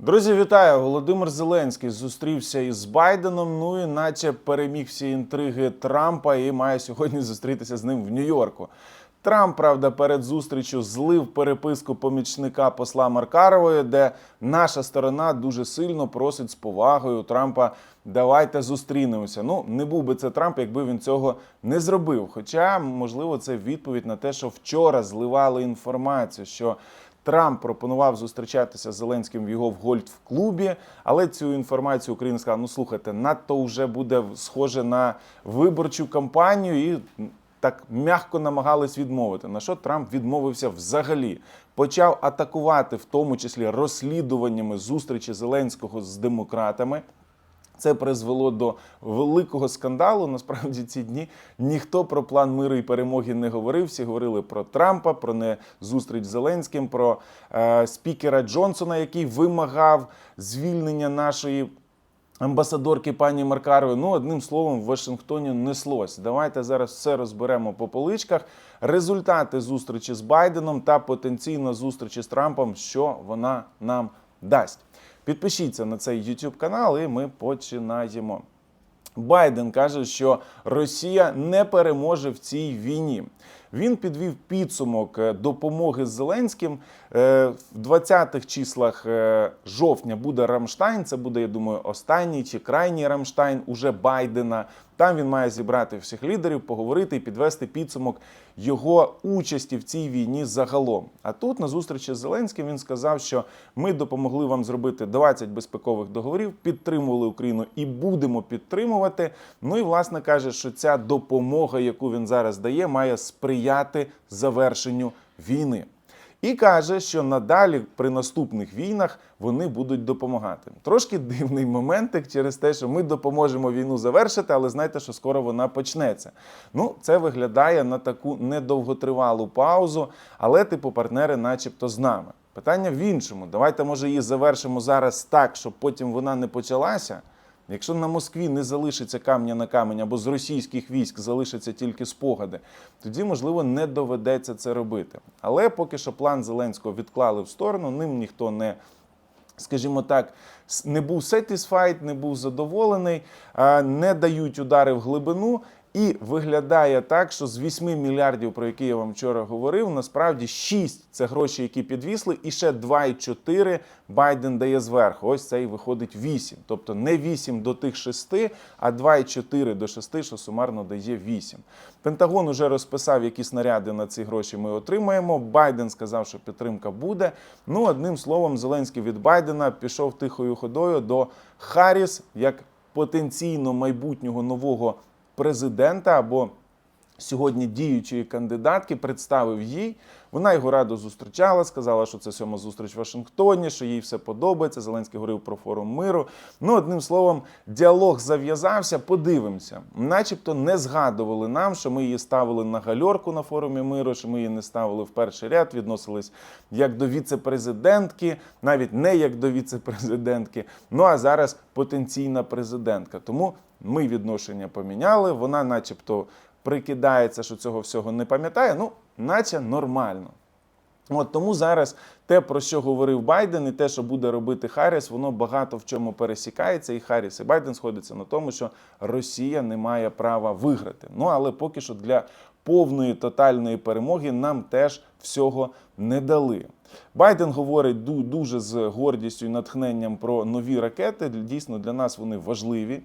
Друзі, вітаю! Володимир Зеленський зустрівся із Байденом. Ну і наче переміг всі інтриги Трампа і має сьогодні зустрітися з ним в Нью-Йорку. Трамп, правда, перед зустрічю злив переписку помічника посла Маркарової, де наша сторона дуже сильно просить з повагою Трампа. Давайте зустрінемося. Ну, не був би це Трамп, якби він цього не зробив. Хоча, можливо, це відповідь на те, що вчора зливали інформацію, що Трамп пропонував зустрічатися з Зеленським в його в гольф-клубі, але цю інформацію Україна сказала: ну слухайте, надто вже буде схоже на виборчу кампанію і. Так м'яко намагались відмовити. На що Трамп відмовився взагалі? Почав атакувати, в тому числі розслідуваннями зустрічі Зеленського з демократами. Це призвело до великого скандалу. Насправді ці дні ніхто про план миру і перемоги не говорив. Всі говорили про Трампа, про не зустріч з Зеленським, про е, спікера Джонсона, який вимагав звільнення нашої. Амбасадорки пані Маркарової, ну одним словом, в Вашингтоні неслось. Давайте зараз все розберемо по поличках. Результати зустрічі з Байденом та потенційно зустрічі з Трампом, що вона нам дасть. Підпишіться на цей YouTube канал, і ми починаємо. Байден каже, що Росія не переможе в цій війні. Він підвів підсумок е, допомоги з Зеленським. Е, В 20-х числах е, жовтня буде Рамштайн. Це буде, я думаю, останній чи крайній Рамштайн уже Байдена. Там він має зібрати всіх лідерів, поговорити і підвести підсумок його участі в цій війні загалом. А тут на зустрічі з Зеленським він сказав, що ми допомогли вам зробити 20 безпекових договорів, підтримували Україну і будемо підтримувати. Ну і власне каже, що ця допомога, яку він зараз дає, має сприяти завершенню війни. І каже, що надалі при наступних війнах вони будуть допомагати. Трошки дивний моментик через те, що ми допоможемо війну завершити, але знайте, що скоро вона почнеться. Ну, це виглядає на таку недовготривалу паузу, але типу партнери, начебто, з нами. Питання в іншому. Давайте, може, її завершимо зараз так, щоб потім вона не почалася. Якщо на Москві не залишиться камня на камень або з російських військ залишаться тільки спогади, тоді можливо не доведеться це робити. Але поки що план Зеленського відклали в сторону, ним ніхто не. Скажімо так, не був satisfied, не був задоволений, не дають удари в глибину. І виглядає так, що з 8 мільярдів, про які я вам вчора говорив, насправді 6 – це гроші, які підвісли, і ще 2,4 Байден дає зверху. Ось це і виходить 8. Тобто не 8 до тих 6, а 2,4 до 6, що сумарно дає 8. Пентагон уже розписав, які снаряди на ці гроші ми отримаємо. Байден сказав, що підтримка буде. Ну, одним словом, Зеленський від Байдена пішов тихою ходою до Харріс як потенційно майбутнього нового президента або сьогодні діючої кандидатки, представив їй. Вона його радо зустрічала, сказала, що це сьома зустріч в Вашингтоні, що їй все подобається. Зеленський говорив про форум миру. Ну, одним словом, діалог зав'язався. Подивимося, начебто не згадували нам, що ми її ставили на гальорку на форумі миру, що ми її не ставили в перший ряд, відносились як до віце-президентки, навіть не як до віце-президентки. Ну а зараз потенційна президентка. Тому ми відношення поміняли. Вона, начебто, прикидається, що цього всього не пам'ятає. Ну, наче нормально. От тому зараз те, про що говорив Байден, і те, що буде робити Харріс, воно багато в чому пересікається. І Харріс і Байден сходяться на тому, що Росія не має права виграти. Ну але поки що для повної тотальної перемоги нам теж всього не дали. Байден говорить дуже з гордістю і натхненням про нові ракети. Дійсно, для нас вони важливі.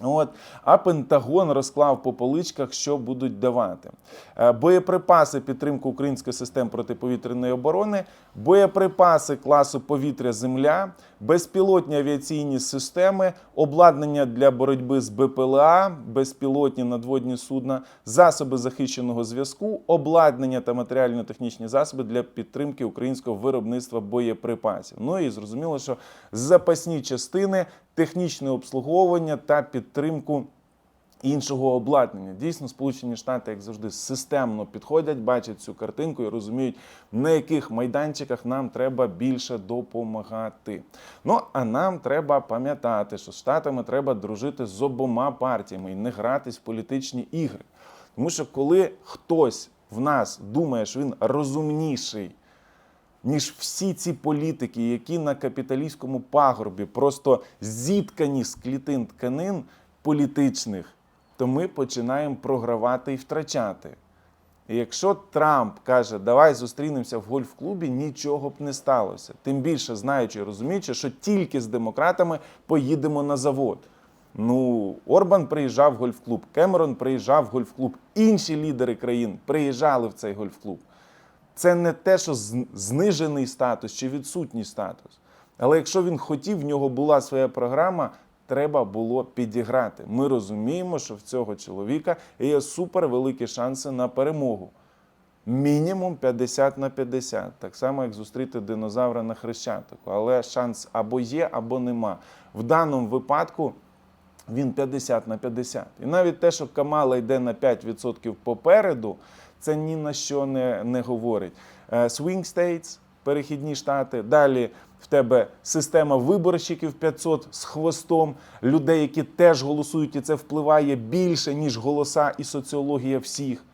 От, а Пентагон розклав по поличках, що будуть давати. Е, Боєприпаси підтримку української систем протиповітряної оборони, боєприпаси класу повітря-земля, безпілотні авіаційні системи, обладнання для боротьби з БПЛА, безпілотні надводні судна, засоби захищеного зв'язку, обладнання та матеріально-технічні засоби для підтримки українського виробництва боєприпасів. Ну і зрозуміло, що запасні частини, технічне обслуговування та підтримку іншого обладнання. Дійсно, Сполучені Штати, як завжди, системно підходять, бачать цю картинку і розуміють, на яких майданчиках нам треба більше допомагати. Ну а нам треба пам'ятати, що з штатами треба дружити з обома партіями і не гратись в політичні ігри. Тому що коли хтось в нас думає, що він розумніший ніж всі ці політики, які на капіталістському пагорбі просто зіткані з клітин тканин політичних, то ми починаємо програвати і втрачати. І якщо Трамп каже, давай зустрінемося в гольф-клубі, нічого б не сталося. Тим більше знаючи і розуміючи, що тільки з демократами поїдемо на завод. Ну, Орбан приїжджав в гольф-клуб, Кемерон приїжджав в гольф-клуб, інші лідери країн приїжджали в цей гольф-клуб. Це не те, що знижений статус чи відсутній статус. Але якщо він хотів, в нього була своя програма, треба було підіграти. Ми розуміємо, що в цього чоловіка є супервеликі шанси на перемогу. Мінімум 50 на 50. Так само, як зустріти динозавра на хрещатику. Але шанс або є, або нема. В даному випадку він 50 на 50. І навіть те, що Камала йде на 5% попереду, це ні на що не, не говорить. Е, Swing States, перехідні штати, далі в тебе система виборщиків 500 з хвостом, людей, які теж голосують, і це впливає більше, ніж голоса і соціологія всіх.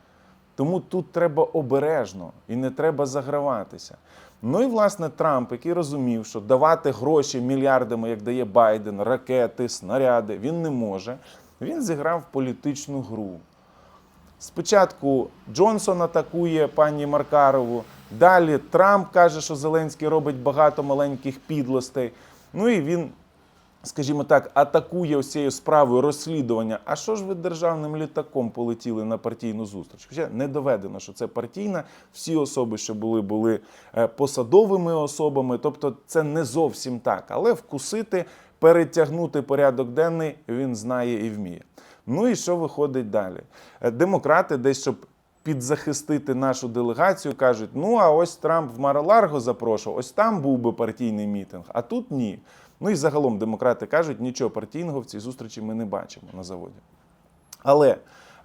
Тому тут треба обережно і не треба заграватися. Ну і власне Трамп, який розумів, що давати гроші мільярдами, як дає Байден, ракети, снаряди, він не може. Він зіграв політичну гру. Спочатку Джонсон атакує пані Маркарову. Далі Трамп каже, що Зеленський робить багато маленьких підлостей. Ну і він, скажімо так, атакує ось цією справою розслідування. А що ж ви державним літаком полетіли на партійну зустріч? Хоча не доведено, що це партійна. Всі особи, що були, були е, посадовими особами. Тобто це не зовсім так. Але вкусити, перетягнути порядок денний він знає і вміє. Ну і що виходить далі? Е, Демократи, десь щоб підзахистити нашу делегацію, кажуть: ну а ось Трамп в Мараларго запрошував, ось там був би партійний мітинг, а тут ні. Ну і загалом демократи кажуть, нічого партійного в цій зустрічі ми не бачимо на заводі. Але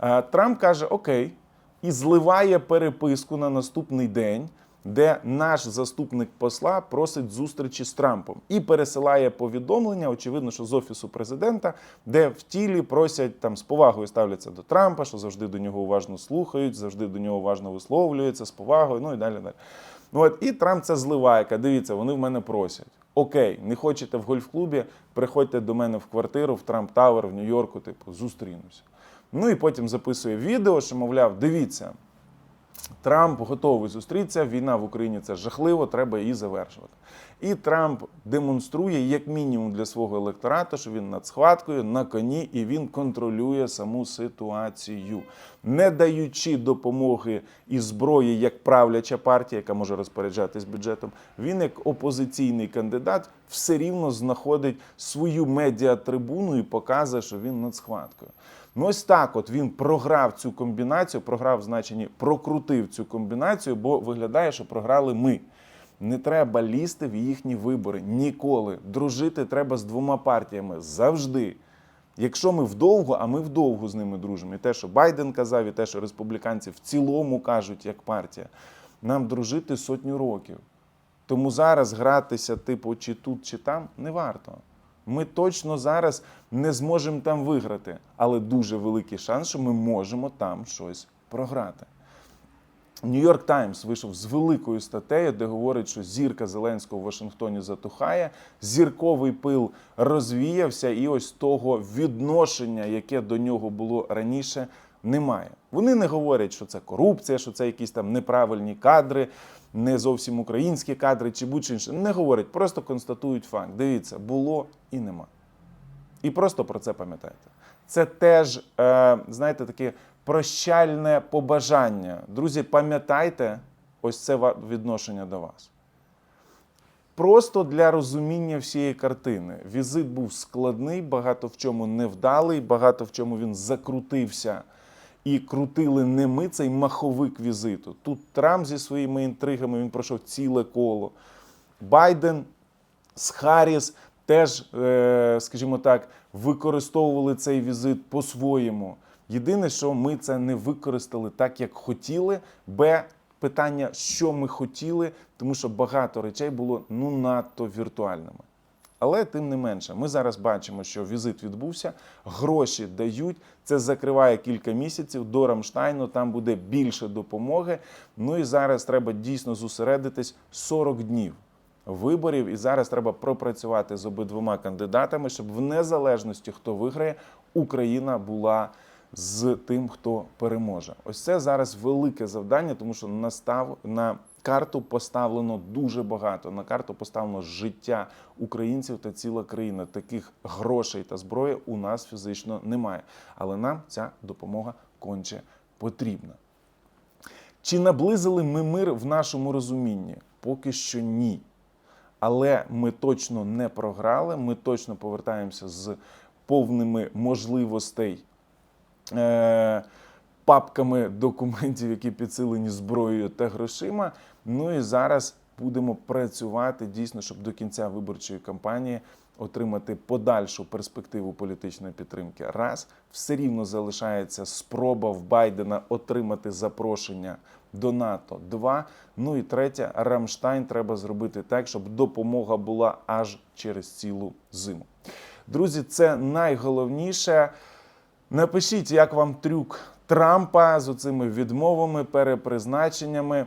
е, Трамп каже: Окей, і зливає переписку на наступний день, де наш заступник посла просить зустрічі з Трампом і пересилає повідомлення, очевидно, що з офісу президента, де в тілі просять там з повагою ставляться до Трампа, що завжди до нього уважно слухають, завжди до нього уважно висловлюються з повагою, ну і далі. далі. Ну от і Трамп це зливає. каже, Дивіться, вони в мене просять. Окей, не хочете в гольф-клубі, приходьте до мене в квартиру в Трамп Тауер в Нью-Йорку, типу, зустрінуся. Ну і потім записує відео, що, мовляв, дивіться, Трамп готовий зустрітися. Війна в Україні це жахливо, треба її завершувати. І Трамп демонструє, як мінімум, для свого електорату, що він над схваткою на коні і він контролює саму ситуацію, не даючи допомоги і зброї як правляча партія, яка може розпоряджатись бюджетом. Він, як опозиційний кандидат, все рівно знаходить свою медіатрибуну і показує, що він над схваткою. Ну ось так, от він програв цю комбінацію, програв в значенні прокрутив цю комбінацію, бо виглядає, що програли ми. Не треба лізти в їхні вибори ніколи. Дружити треба з двома партіями завжди. Якщо ми вдовго, а ми вдовго з ними дружимо, і те, що Байден казав, і те, що республіканці в цілому кажуть як партія, нам дружити сотню років. Тому зараз гратися, типу, чи тут, чи там, не варто. Ми точно зараз не зможемо там виграти, але дуже великий шанс, що ми можемо там щось програти. Нью-Йорк Таймс вийшов з великою статтею, де говорить, що зірка Зеленського в Вашингтоні затухає, зірковий пил розвіявся, і ось того відношення, яке до нього було раніше, немає. Вони не говорять, що це корупція, що це якісь там неправильні кадри, не зовсім українські кадри чи будь-що інше. Не говорять, просто констатують факт. Дивіться, було і нема. І просто про це пам'ятайте. Це теж, е, знаєте, таке прощальне побажання. Друзі, пам'ятайте ось це відношення до вас. Просто для розуміння всієї картини. Візит був складний, багато в чому невдалий, багато в чому він закрутився. І крутили не ми цей маховик візиту. Тут Трамп зі своїми інтригами він пройшов ціле коло. Байден з Харріс теж, е, скажімо так, використовували цей візит по-своєму. Єдине, що ми це не використали так, як хотіли. Б, питання, що ми хотіли, тому що багато речей було ну надто віртуальними. Але тим не менше, ми зараз бачимо, що візит відбувся, гроші дають. Це закриває кілька місяців до Рамштайну. Там буде більше допомоги. Ну і зараз треба дійсно зосередитись 40 днів виборів. І зараз треба пропрацювати з обидвома кандидатами, щоб в незалежності хто виграє, Україна була з тим, хто переможе. Ось це зараз велике завдання, тому що настав на карту поставлено дуже багато. На карту поставлено життя українців та ціла країна. Таких грошей та зброї у нас фізично немає. Але нам ця допомога конче потрібна. Чи наблизили ми мир в нашому розумінні? Поки що ні. Але ми точно не програли. Ми точно повертаємося з повними можливостей е, папками документів, які підсилені зброєю та грошима. Ну і зараз будемо працювати дійсно, щоб до кінця виборчої кампанії отримати подальшу перспективу політичної підтримки. Раз все рівно залишається спроба в Байдена отримати запрошення до НАТО. Два. Ну і третє, Рамштайн треба зробити так, щоб допомога була аж через цілу зиму. Друзі, це найголовніше. Напишіть, як вам трюк Трампа з оцими відмовами, перепризначеннями.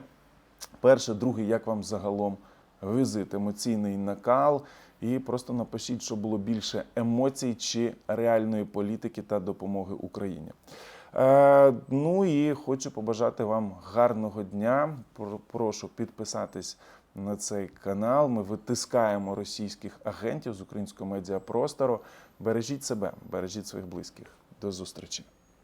Перше, друге, як вам загалом візит, емоційний накал. І просто напишіть, що було більше емоцій чи реальної політики та допомоги Україні. Е, ну і хочу побажати вам гарного дня. Прошу підписатись на цей канал. Ми витискаємо російських агентів з українського медіапростору. Бережіть себе, бережіть своїх близьких. До зустрічі.